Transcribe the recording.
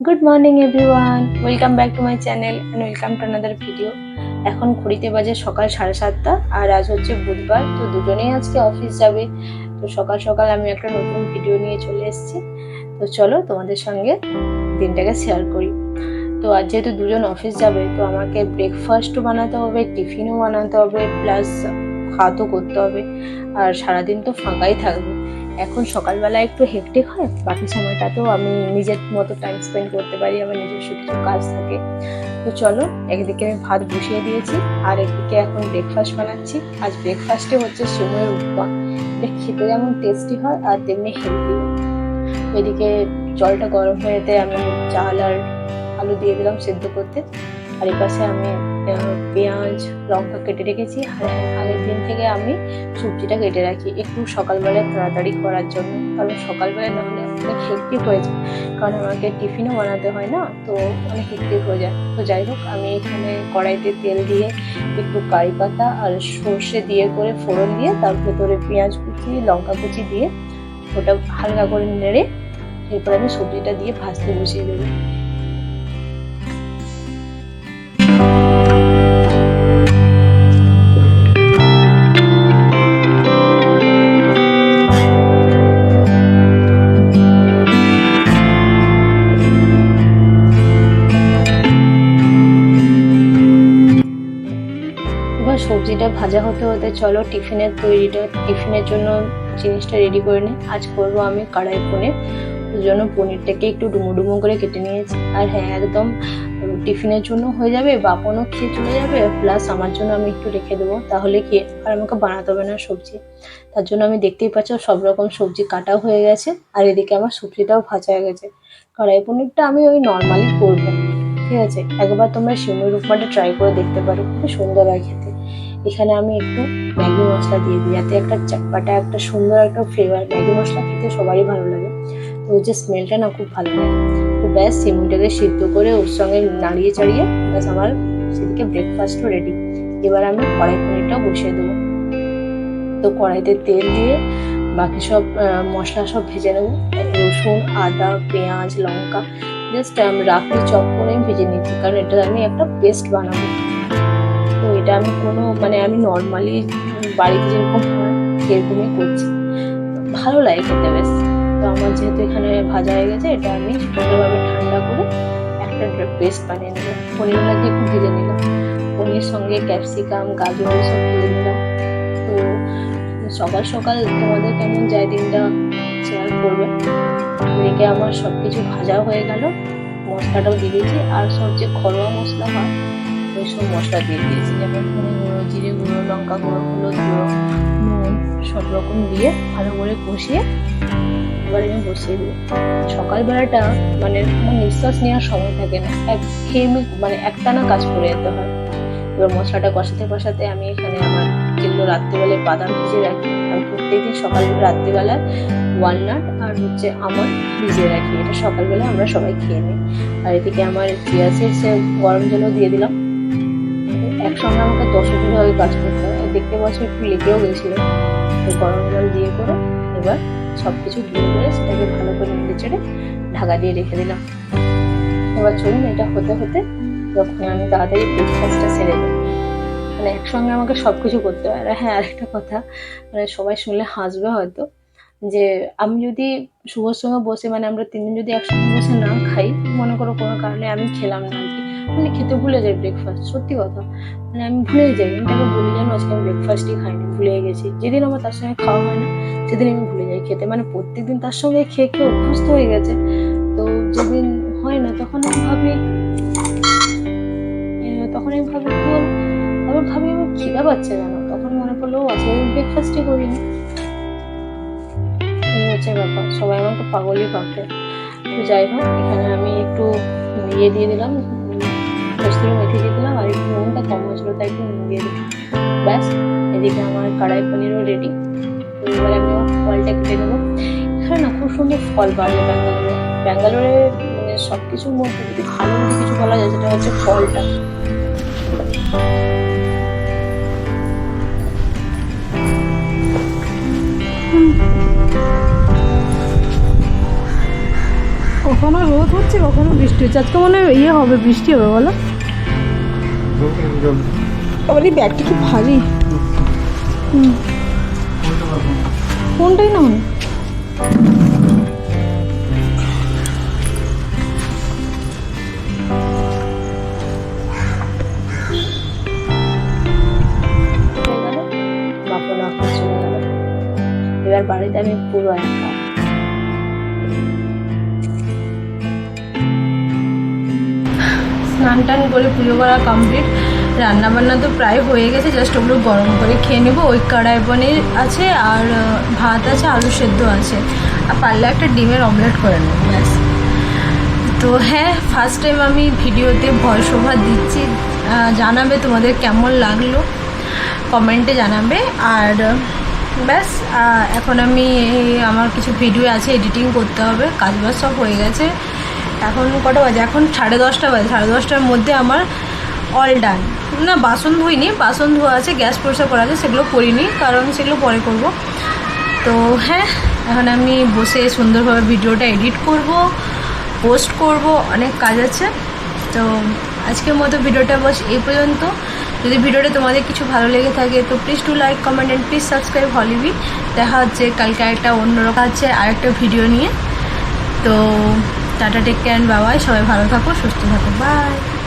Good morning everyone welcome back to my channel and welcome to another video এখন ঘড়িতে বাজে সকাল সাড়ে সাতটা, আর আজ হচ্ছে বুধবার, তো দুজনেই আজকে অফিস যাবে। তো সকাল সকাল আমি একটা নতুন ভিডিও নিয়ে চলে এসেছি। তো চলো তোমাদের সঙ্গে দিনটাকে শেয়ার করি। তো আজ যেহেতু দুজন অফিস যাবে, তো আমাকে ব্রেকফাস্টও বানাতে হবে, টিফিনও বানাতে হবে প্লাস খাওয়াতো করতে হবে। আর সারাদিন তো ফাঁকাই থাকবে। এখন সকালবেলা একটু হেকটেক হয়, বাকি সময়টাতেও আমি নিজের মতো টাইম স্পেন্ড করতে পারি, আমার নিজস্ব কিছু কাজ থাকে। তো চলো, একদিকে আমি ভাত বসিয়ে দিয়েছি, আর একদিকে এখন ব্রেকফাস্ট বানাচ্ছি। আজ ব্রেকফাস্টে হচ্ছে সিমের উপমা। এটা খেতে যেমন টেস্টি হয়, আর তেমনি হেলদি এদিকে জলটা গরম হয়ে যেতে আমি চাল আর আলু দিয়ে দিলাম সেদ্ধ করতে। আর এই পাশে আমি পেঁয়াজ লঙ্কা কেটে রেখেছি আর আগের দিন থেকে আমি সবজিটা কেটে রাখি একটু সকালবেলায় তাড়াতাড়ি করার জন্য। কারণ সকালবেলায় না হলে অনেক হেক্টিক হয়ে যায়। কারণ আমাকে টিফিনও বানাতে হয় না, তো অনেক হেক্টিক হয়ে যায়। তো যাই হোক, আমি এখানে কড়াইতে তেল দিয়ে একটু কারি পাতা আর সর্ষে দিয়ে করে ফোড়ন দিয়ে তার ভেতরে পেঁয়াজ কুচি, লঙ্কা কুচি দিয়ে ওটা হালকা করে নেড়ে এরপর আমি সবজিটা দিয়ে ভাজতে বসিয়ে দেবো। সবজিটা ভাজা হতে হতে চলো টিফিনের তৈরিটা, টিফিনের জন্য জিনিসটা রেডি করে নিই আজ করব আমি কড়াই পনির, ওর জন্য পনিরটাকে একটু ডুমো ডুমো করে কেটে নিয়েছি। আর হ্যাঁ একদম টিফিনের জন্য হয়ে যাবে, বাপনও খেয়ে চলে যাবে প্লাস আমার জন্য আমি একটু রেখে দেবো, তাহলে কি আর আমাকে বানাতে হবে না সবজি। তার জন্য আমি দেখতেই পাচ্ছ সব রকম সবজি কাটা হয়ে গেছে, আর এদিকে আমার সবজিটাও ভাজা হয়ে গেছে। কড়াই পনিরটা আমি ওই নর্মালি করব, ঠিক আছে? একবার তোমরা সিমের উপমাটা ট্রাই করে দেখতে পারো, খুব সুন্দর হয় খেতে। এখানে আমি একটু ম্যাগি মশলা দিয়ে দিই। যাতে একটা চাটপাটা, একটা সুন্দর একটা ফ্লেভার ম্যাগি মশলা খেতে সবারই ভালো লাগে। তো যে স্মেলটা না খুব ভালো লাগে। তো ব্যাস সিমুটাকে সিদ্ধ করে ওর সঙ্গে নাড়িয়ে চাড়িয়ে ব্যাস আমার সেদিকে ব্রেকফাস্টও রেডি এবার আমি কড়াই পনিরটাও বসিয়ে দেবো। তো কড়াইতে তেল দিয়ে বাকি সব মশলা সব ভেজে নেব। রসুন, আদা, পেঁয়াজ, লঙ্কা জাস্ট রাফলি চপ করে ভেজে নিচ্ছি। কারণ এটা আমি একটা পেস্ট বানাবো। এটা আমি কোনো মানে আমি নর্মালি বাড়িতে যেরকম হয়, সেরকমই করছি। ভালো লাগে খেতে বেশ। তো আমার যেহেতু এখানে ভাজা হয়ে গেছে, এটা আমি সুন্দরভাবে ঠান্ডা করে একটা পেস্ট বানিয়ে নেব পনিরগুলোকে একটু ভেজে নিলাম। পনির সঙ্গে ক্যাপসিকাম গাজর সব ভেজে নিলাম। তো সকাল সকাল তোমাদের কেমন যায় দিনটা শেয়ার করবে? এদিকে আমার সব কিছু ভাজা হয়ে গেল, মশলাটাও দিয়ে দিয়েছি। আর সব যে ঘরোয়া মশলা হয় সব মশলা দিয়ে দিয়েছি, যেমন ধনে গুঁড়ো, জিরে গুঁড়ো, লঙ্কা গুঁড়ো, হলুদ গুঁড়ো, নুন, সব রকম দিয়ে ভালো করে কষিয়ে এবার আমি বসিয়ে দেবো। সকালবেলাটা মানে আমার নিঃশ্বাস নেওয়ার সময় থাকে না এক খেয়ে মানে একটানা কাজ করে যেতে হয়। এবার মশলাটা কষাতে কষাতে আমি এখানে আমার যেগুলো রাত্রিবেলায় বাদাম ভিজে রাখি, আমি প্রত্যেকদিন সকাল রাত্রিবেলা ওয়ালনাট আর হচ্ছে আমন্ড ভিজিয়ে রাখি, এটা সকালবেলা আমরা সবাই খেয়ে নিই। আর এদিকে আমার পেঁয়াজের সিডস গরম জলও দিয়ে দিলাম। একসঙ্গে আমাকে দশ ভাবে কাজ করতে হয়। দেখতে পাচ্ছি একটু লেগেও গেছিল। গরম জল দিয়ে করে এবার সব কিছু ধুয়ে করে সেটাকে ভালো করে নেড়ে চেড়ে ঢাকা দিয়ে রেখে দিলাম। এবার চলুন, এটা হতে হতে যখন আমি তাড়াতাড়ি ব্রেকফাস্টটা সেরে দেবো মানে একসঙ্গে আমাকে সব কিছু করতে হয়। আর হ্যাঁ আরেকটা কথা মানে সবাই শুনলে হাসবে হয়তো যে আমি যদি শুভর সঙ্গে বসে মানে আমরা তিনজন যদি একসঙ্গে বসে না খাই, মনে করো কোনো কারণে আমি খেলাম না মানে খেতে ভুলে যাই ব্রেকফাস্ট সত্যি কথা। মানে আমি ভুলে যাই, আমি তাকে বলি, জানো, আজকে আমি ব্রেকফাস্টই খাইনি, ভুলে গেছি। যেদিন আমার তার সঙ্গে খাওয়া হয় না, সেদিন আমি ভুলে যাই খেতে। মানে প্রত্যেকদিন তার সঙ্গে খেয়ে খেয়ে অভ্যস্ত হয়ে গেছে। তো যেদিন হয় না, তখন আমি ভাবি তখন আমি ভাবি কি? তারপর ভাবি আমার খিদা পাচ্ছে কেন? তখন মনে পড়ল আজকে আমি ব্রেকফাস্টই করিনি। এই হচ্ছে ব্যাপার, সবাই আমাকে পাগলই ভাববে। তো যাই হোক, এখানে আমি একটু ইয়ে দিয়ে দিলাম। কস্তুরি মেথি দিয়ে দিলাম আর একটু নুনটা কম হয়েছিল, তাই একটু নুন দিয়ে দিলাম। ব্যাস, এদিকে আমার কড়াই পনিরও রেডি এবার আমি ফলটা কেটে নেব। এখানে না খুব সুন্দর ফল পাওয়া যায় ব্যাঙ্গালোরে। ব্যাঙ্গালোরে মানে সব কিছুর মধ্যে যদি ভালো কিছু বলা যায়, সেটা হচ্ছে ফলটা। কখনো রোদ হচ্ছে কখনো বৃষ্টি হচ্ছে। আজকে মনে হয় ইয়ে হবে বৃষ্টি হবে বলো। আবার এই ব্যাগটা কি ভারী। হুম। কোনটাই না মনে? এবার বাড়িতে আমি পুরো একা। স্নান টান করে পুজো করা কমপ্লিট রান্না বান্না তো প্রায় হয়ে গেছে জাস্ট ওগুলো গরম করে খেয়ে নেব। ওই কড়াই পনির আছে আর ভাত আছে, আলু সেদ্ধ আছে। আর পারলে একটা ডিমের অমলেট করে নেব, ব্যাস। তো হ্যাঁ ফার্স্ট টাইম আমি ভিডিওতে ভয়েস ওভার দিচ্ছি জানাবে তোমাদের কেমন লাগল? কমেন্টে জানাবে। আর, ব্যাস এখন আমি, আমার কিছু ভিডিও আছে এডিটিং করতে হবে। কাজ বাজ সব হয়ে গেছে। এখন কটা বাজে? এখন সাড়ে দশটা বাজে। সাড়ে দশটার মধ্যে আমার অল ডান না, বাসন ধুইনি। বাসন ধোয়া আছে, গ্যাস পরিষ্কার করা আছে, সেগুলো করিনি কারণ সেগুলো পরে করব। তো হ্যাঁ এখন আমি বসে সুন্দরভাবে ভিডিওটা এডিট করব পোস্ট করব, অনেক কাজ আছে। তো আজকের মতো ভিডিওটা বস এই পর্যন্ত। যদি ভিডিওটা তোমাদের কিছু ভালো লেগে থাকে, তো please to like comment and please subscribe হলিবি দেখা হচ্ছে, কালকে আরেকটা অন্যরকম আছে আরেকটা ভিডিও নিয়ে। তো টাটা টেক কেয়ার বাবাই সবাই ভালো থাকো সুস্থ থাকো বাই।